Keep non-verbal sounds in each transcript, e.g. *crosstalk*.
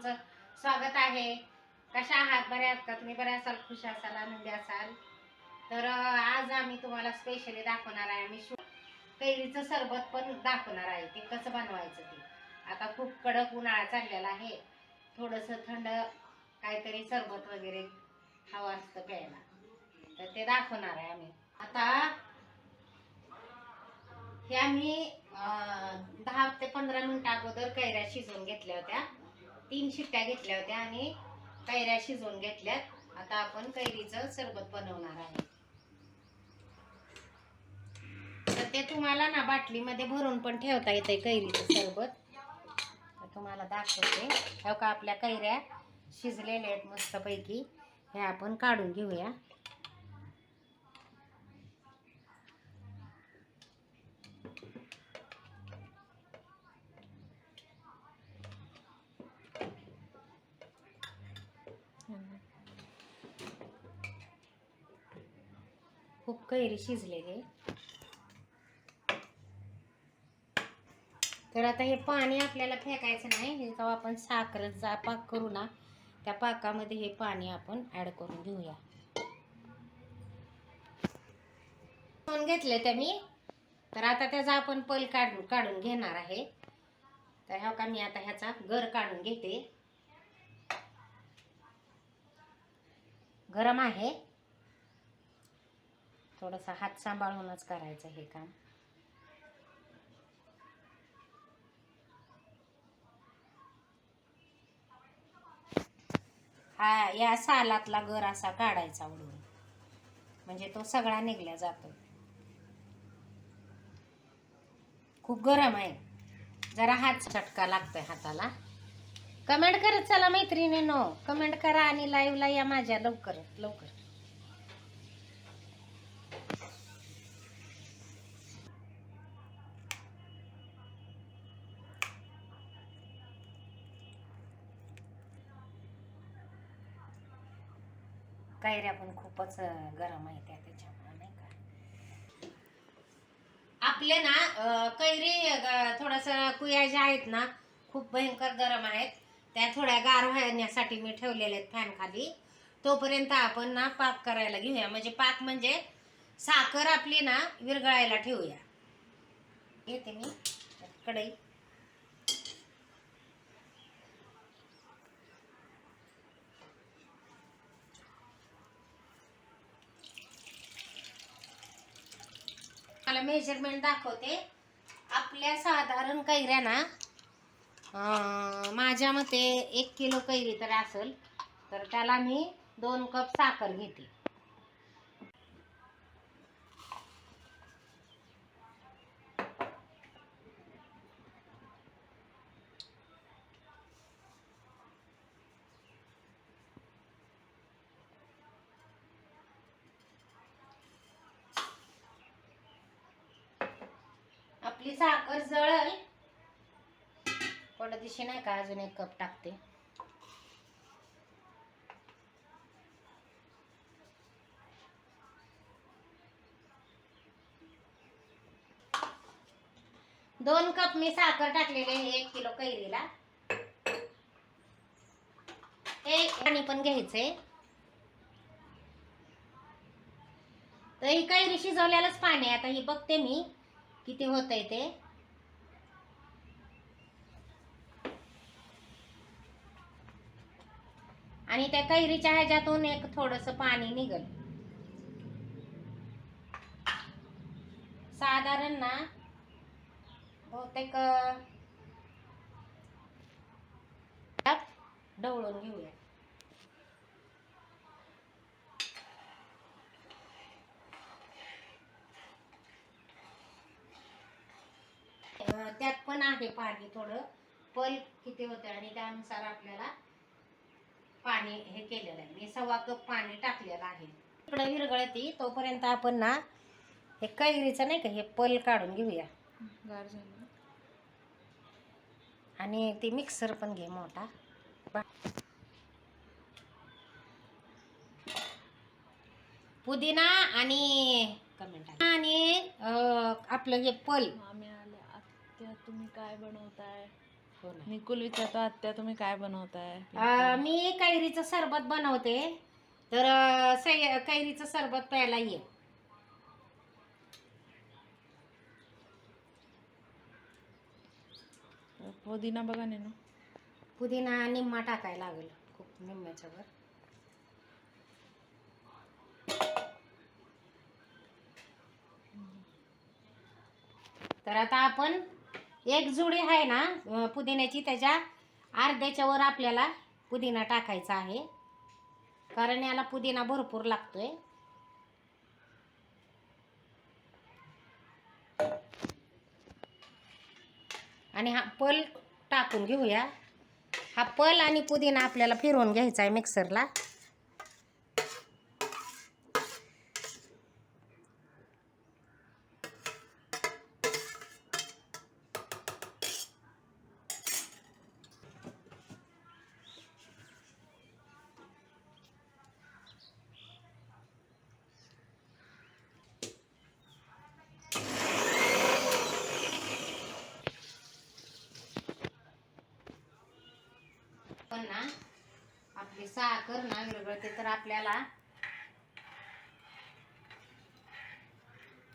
स्वागत आहे. कशा आहात? बऱ्या आहात का? तुम्ही बऱ्या असाल? खुश असाल? आनंदी असाल? तर आज आम्ही तुम्हाला स्पेशली दाखवणार आहे. आम्ही शु- कैरीचं सरबत पण दाखवणार आहे. ते कसं बनवायचं ते? आता खूप कडक उन्हाळा चाललेला आहे. थोडंसं थंड काहीतरी सरबत वगैरे हवं असतं प्यायला. तर ते दाखवणार आहे आम्ही. आता हे आम्ही दहा ते पंधरा मिनिटं अगोदर कैऱ्या शिजवून घेतल्या होत्या. तीन शिट्ट्या घेतल्या होत्या आणि कैऱ्या शिजवून घेतल्यात. आता आपण कैरीचं सरबत बनवणार आहे. तर ते तुम्हाला ना बाटलीमध्ये भरून पण ठेवता येते कैरीचं सरबत. तुम्हाला दाखवते. हो का आपल्या कैऱ्या शिजलेल्या आहेत मस्तपैकी. हे आपण काढून घेऊया. कैरी शिजलेले. तर आता हे पाणी आपल्याला फेकायचं नाही हे जेव्हा आपण साखरेचा पाक करू ना त्या पाकामध्ये हे पाणी आपण ॲड करून घेऊया. घेतलं घेतले ते मी. तर आता त्याचा आपण पल काढून काढून घेणार आहे. तर ह्या का मी आता ह्याचा गर काढून घेते. गरम आहे. थोडासा हात सांभाळूनच करायचं हे काम. हा या सालातला गर असा काढायचा उडून. म्हणजे तो सगळा निघल्या जातो. खूप गरम आहे. जरा हात चटका लागतोय हाताला. कमेंट करत चला मैत्रिणी नो कमेंट करा आणि लाईव्हला या माझ्या लवकर लवकर. कैऱ्या पण खूपच गरम आहे त्या त्याच्यामुळे नाही का? आपले ना कैरी थोडासा कुया ज्या आहेत ना खूप भयंकर गरम आहेत. त्या थोड्या गार व्हायण्यासाठी मी ठेवलेल्या आहेत फॅन खाली. तोपर्यंत आपण ना पाक करायला घेऊया. म्हणजे पाक म्हणजे साखर आपली ना विरघळायला ठेवूया. घेते मी. कढई. मला मेजरमेंट दाखवते. आपल्या साधारण कैऱ्या ना माझ्या मते एक किलो कैरी तर असेल तर त्याला मी दोन कप साखर घेते. आपली साखर जळल. थोड्या दिवशी नाही का अजून एक कप टाकते. दोन कप मी साखर टाकलेली आहे एक किलो कैरीला. एक पाणी पण घ्यायचंय. तर ही कैरी शिजवल्यालाच पाणी आहे आता ही बघते मी. किती होतंय ते? आणि त्या कैरीच्या ह्याच्यातून एक थोडस पाणी निघल. साधारण ना बहुतेक ढवळून घेऊया अं, त्यात पण आहे पाणी थोडं. पल किती होते आणि त्यानुसार आपल्याला पाणी हे केलेलं आहे. मी सव्वा कप पाणी टाकलेलं आहे. इकडं विरगळती तोपर्यंत आपण ना हे कैरीचं नाही का हे पल काढून घेऊया. आणि ते मिक्सर पण घे मोठा. पुदिना आणि आणि आपलं हे पल. तुम्ही काय बनवताय? हो ना. निकुल विचारतो आत्या तुम्ही काय बनवताय? अं, मी कैरीचं सरबत बनवते. तर अं, सै कैरीचं सरबत प्यायला ये. पुदिना बघा नेनो. पुदिना निम्मा टाकायला लागेल खूप निम्म्याच्या वर तर आता आपण एक जुडी आहे ना पुदिन्याची त्याच्या अर्ध्याच्या वर आपल्याला पुदिना टाकायचा आहे. कारण याला पुदिना भरपूर लागतोय. आणि हा पल टाकून घेऊया. हा पल आणि पुदिना आपल्याला फिरवून घ्यायचा आहे मिक्सरला ना आपली साखर ना विरघळते तर आपल्याला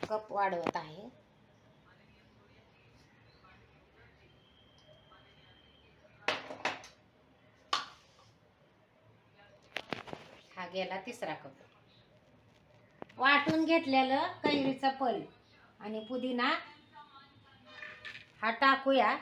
कप वाढवत आहे. हा गेला तिसरा कप. वाटून घेतलेलं कैरीचं पल आणि पुदिना हा टाकूया.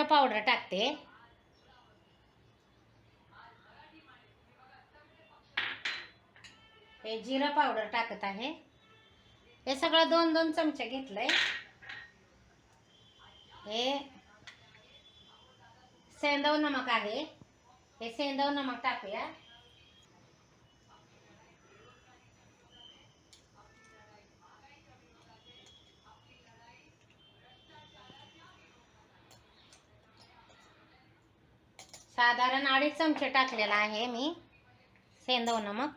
पावडर टाकते. हे जिरं पावडर टाकत आहे. हे सगळं दोन दोन चमचे घेतलंय. हे सेंदव नमक आहे. हे सेंदव नमक टाकूया. साधारण अडीच चमचे टाकलेला आहे मी. सेंदव नमक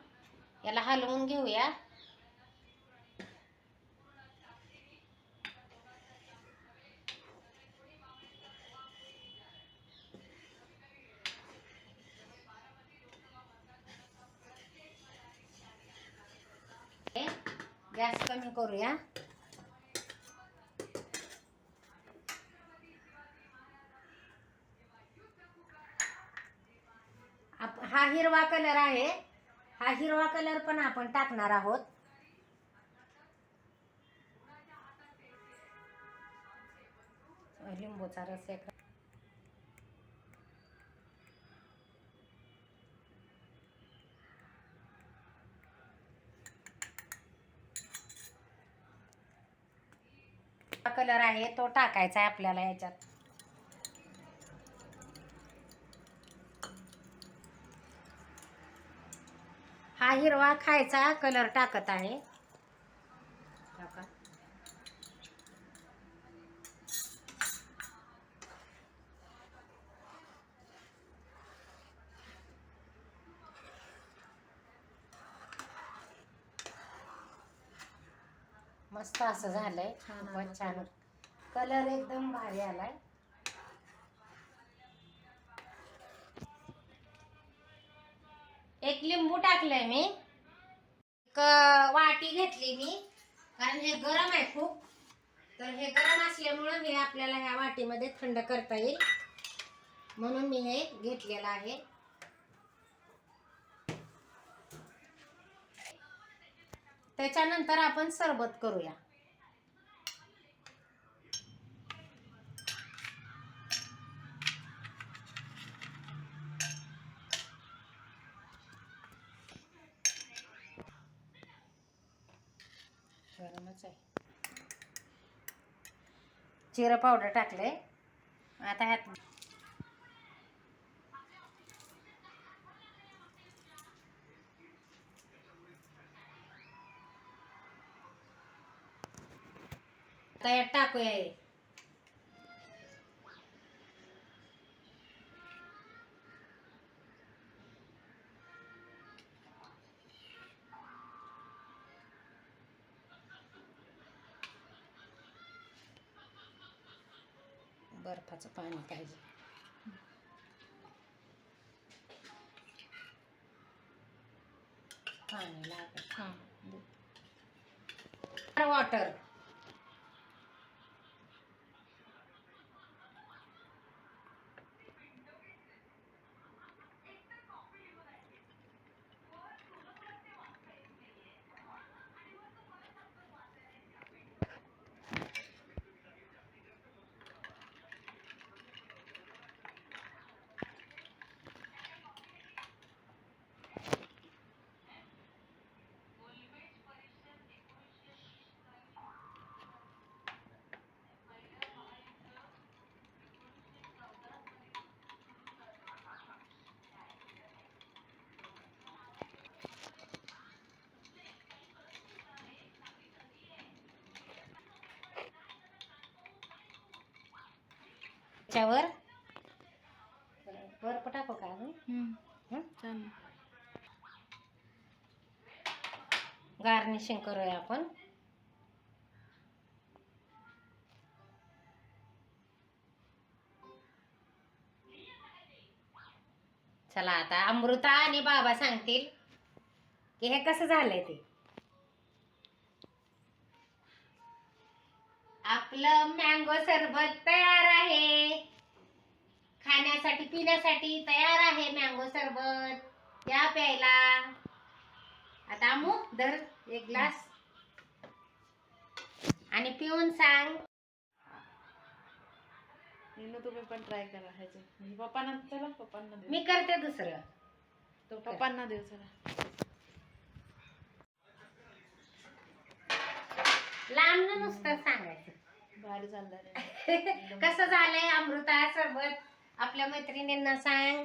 याला हलवून घेऊया. हे, गॅस कमी करूया आप- हा हिरवा कलर आहे. हा हिरवा कलर पण आपण टाकणार आहोत. लिंबूचा रस एक. कलर आहे तो टाकायचा आहे आपल्याला याच्यात. हिरवा खायचा कलर टाकत आहे. टाका. मस्त असं झालंय. छान छान. कलर एकदम भारी आलाय. लिंबू टाकलंय मी. एक वाटी घेतली मी. कारण हे गरम आहे खूप. तर हे गरम असल्यामुळं हे आपल्याला ह्या वाटीमध्ये थंड करता येईल. म्हणून मी हे घेतलेलं आहे. त्याच्यानंतर आपण सरबत करूया. छानच आहे. जिरं पावडर टाकले आता ह्यात आता यात टाकूया बर्फाचं पाणी पाहिजे. पाणी लागेल. हां. वॉटर त्याच्यावर. बर्फ टाकू का अजून? गार्निशिंग करूया आपण. चला आता अमृता आणि बाबा सांगतील की हे कसं झालंय ते. आपलं मँगो सरबत तयार आहे. खाण्यासाठी पिण्यासाठी तयार आहे मँगो सरबत. या प्यायला. आता अमू धर एक ग्लास आणि पिऊन सांग. नीनू तुम्ही पण ट्राय करा ह्याचे. म्हणजे पप्पांना चला पप्पांना देऊ. मी करते दुसरं. तू. पप्पांना देऊ चला. लांब न नुसतं सांगायचं. भारी चाललंय *laughs* कसं झालंय अमृता सरबत आपल्या मैत्रिणींना सांग.